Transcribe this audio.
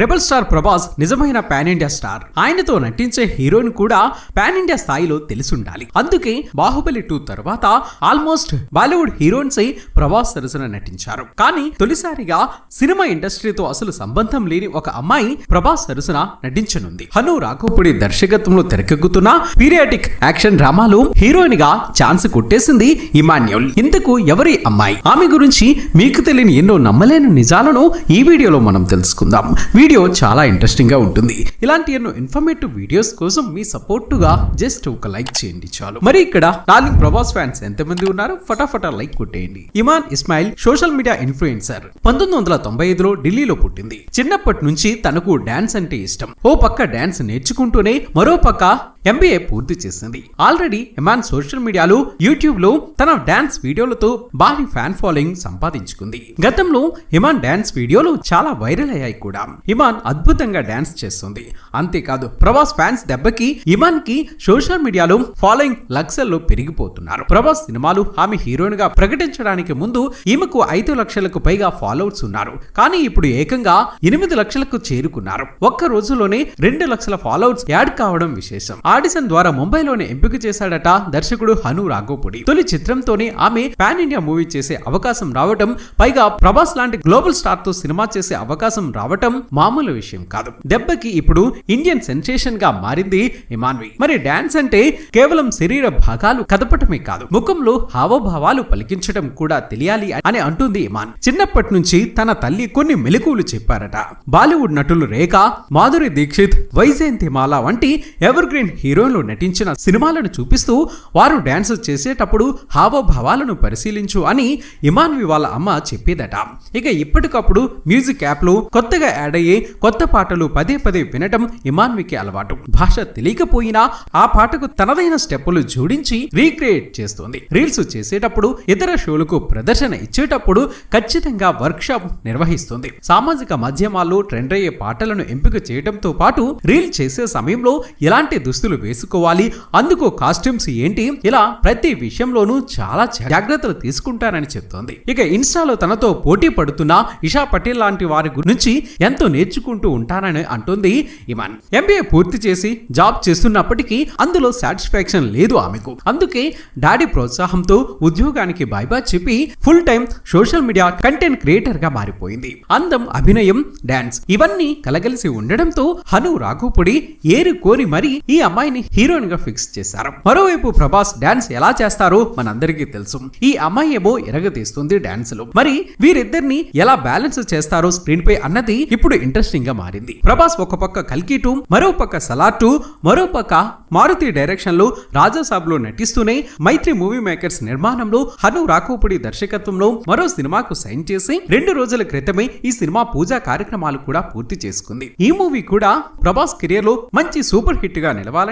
Rebel star Prabhas నిజమైన pan India star. ఆయనతో నటించే హీరోయిన్ కూడా పాన్ ఇండియా స్థాయిలో తెలిసుండాలి. అందుకే బాహుబలి టూ తర్వాత ఆల్మోస్ట్ బాలీవుడ్ హీరోయిన్స్ అయి ప్రభాస్ సరసన నటించారు. కానీ తొలిసారిగా సినిమా ఇండస్ట్రీతో అసలు సంబంధం లేని ఒక అమ్మాయి ప్రభాస్ సరసన నటించనుంది. హను రాఘోపుడి దర్శకత్వంలో తెరకెక్కుతున్న పీరియాటిక్ యాక్షన్ డ్రామాలు హీరోయిన్గా ఛాన్స్ కొట్టేసింది ఇమాన్యుల్ ఇంతకు ఎవరి అమ్మాయి? ఆమె గురించి మీకు తెలియని ఎన్నో నమ్మలేని నిజాలను ఈ వీడియోలో మనం తెలుసుకుందాం. వీడియో చాలా ఇంట్రెస్టింగ్గా ఉంటుంది. ఇలాంటి ఎన్నో ఇన్ఫర్మేటివ్ వీడియోస్ కోసం మీ సపోర్టుగా జస్ట్ ఒక లైక్ చేయండి చాలు. మరి ఇక్కడ డార్లింగ్ ప్రభాస్ ఫ్యాన్స్ ఎంతమంది ఉన్నారు? ఫటాఫటా లైక్ కొట్టేయండి. Iman Ismail social media influencer. పంతొమ్మిది వందల తొంభై ఐదులో ఢిల్లీలో పుట్టింది. చిన్నప్పటి నుంచి తనకు డాన్స్ అంటే ఇష్టం. ఓ పక్క డాన్స్ నేర్చుకుంటూనే మరో పక్క ఎంబీఏ పూర్తి చేసింది. ఆల్రెడీ ఇమాన్ సోషల్ మీడియాలో యూట్యూబ్లో తన డాన్స్ వీడియోలతో భారీ ఫ్యాన్ ఫాలోయింగ్ సంపాదించుకుంది. గతంలో ఇమాన్ డాన్స్ వీడియోలు చాలా వైరల్ అయ్యాయి కూడా. ఇమాన్ అద్భుతంగా డాన్స్ చేస్తుంది. అంతేకాదు ప్రభాస్ ఫ్యాన్స్ దెబ్బకి ఇమాన్కి సోషల్ మీడియాలో ఫాలోయింగ్ లక్షల్లో పెరిగిపోతున్నారు. ప్రభాస్ సినిమాలు ఆమె హీరోయిన్గా ప్రకటించడానికి ముందు ఈమెకు ఐదు లక్షలకు పైగా ఫాలోవర్స్ ఉన్నారు. కానీ ఇప్పుడు ఏకంగా ఎనిమిది లక్షలకు చేరుకున్నారు. ఒక్క రోజులోనే రెండు లక్షల ఫాలోవర్స్ యాడ్ కావడం విశేషం. ఆడిషన్ ద్వారా ముంబైలోనే ఎంపిక చేశాడట దర్శకుడు హను రాఘోపుడి. తొలి చిత్రంతోనే ఆమె పాన్ ఇండియా మూవీ చేసే అవకాశం రావటం పైగా ప్రభాస్ లాంటి గ్లోబల్ స్టార్తో సినిమా చేసే అవకాశం రావటం మామూలు విషయం కాదు. దెబ్బకి ఇప్పుడు ఇండియన్ సెన్సేషన్గా మారింది ఇమాన్వి. మరి డాన్స్ అంటే కేవలం శరీర భాగాలు కదపటమే కాదు ముఖంలో హావభావాలు పలికించడం కూడా తెలియాలి అని అంటుంది ఇమాన్. చిన్నప్పటి నుంచి తన తల్లి కొన్ని మెలకువలు చెప్పారట. బాలీవుడ్ నటులు రేఖ మాధురి దీక్షిత్ వైజయంతిమాల వంటి ఎవర్ గ్రీన్ హీరోయిన్లు నటించిన సినిమాలను చూపిస్తూ వారు డాన్స్ చేసేటప్పుడు హావభావాలను పరిశీలించు అని ఇమాన్వి వాళ్ళ అమ్మ చెప్పేదట. ఇక ఇప్పటికప్పుడు మ్యూజిక్ యాప్లు కొత్తగా యాడ్ అయ్యే కొత్త పాటలు పదే పదే వినటం ఇమాన్వికి అలవాటు. భాష తెలియకపోయినా ఆ పాటకు తనదైన స్టెప్పులు జోడించి రీక్రియేట్ చేస్తుంది. రీల్స్ చేసేటప్పుడు ఇతర షోలకు ప్రదర్శన ఇచ్చేటప్పుడు ఖచ్చితంగా వర్క్షాప్ నిర్వహిస్తుంది. సామాజిక మాధ్యమాల్లో ట్రెండ్ అయ్యే పాటలను ఎంపిక చేయడంతో పాటు రీల్ చేసే సమయంలో ఎలాంటి దుస్తులు వేసుకోవాలి. అందుకు కాస్ట్యూమ్స్ ఏంటి? ఇలా ప్రతి విషయంలోనూ చాలా జాగ్రత్తలు తీసుకుంటారని చెప్తోంది. ఇక ఇన్స్టాలో తనతో పోటీ పడుతున్న ఇషా పటేల్ లాంటి వారి గురించి ఎంతో నేర్చుకుంటూ ఉంటానని అంటుంది ఇమాన్. ఎంబీఏ పూర్తి చేసి జాబ్ చేస్తున్నప్పటికీ అందులో సాటిస్ఫాక్షన్ లేదు ఆమెకు. అందుకే డాడీ ప్రోత్సాహంతో ఉద్యోగానికి బాయ్బా చెప్పి full time social media content క్రియేటర్గా మారిపోయింది. అందం అభినయం డాన్స్ ఇవన్నీ కలగలిసి ఉండడంతో హను రాఘోపుడి ఏరు కోరి మరీ ఈ అమ్మాయిని హీరోయిన్గా ఫిక్స్ చేశారు. మరోవైపు ప్రభాస్ డాన్స్ ఎలా చేస్తారో మనందరికీ తెలుసు. ఈ అమ్మాయి ఏమో ఎరగతీస్తుంది డాన్స్లో మరి వీరిద్దరిని ఎలా బ్యాలెన్స్ చేస్తారో స్క్రీన్ పై అన్నది ఇప్పుడు ఇంట్రెస్టింగ్గా మారింది. ప్రభాస్ ఒక పక్క కల్కి టూ మరో పక్క సలార్ టూ మరో పక్క మారుతి డైరెక్షన్లో రాజాసాబ్లో నటిస్తూనే మైత్రి మూవీ మేకర్స్ నిర్మాణంలో హను రాకోపుడి దర్శకత్వంలో మరో సినిమాకు సైన్ చేసి రెండు రోజుల క్రితమే ఈ సినిమా పూజా కార్యక్రమాలు కూడా పూర్తి చేసుకుంది. ఈ మూవీ కూడా ప్రభాస్ కెరియర్లో మంచి సూపర్ హిట్గా నిలవాలని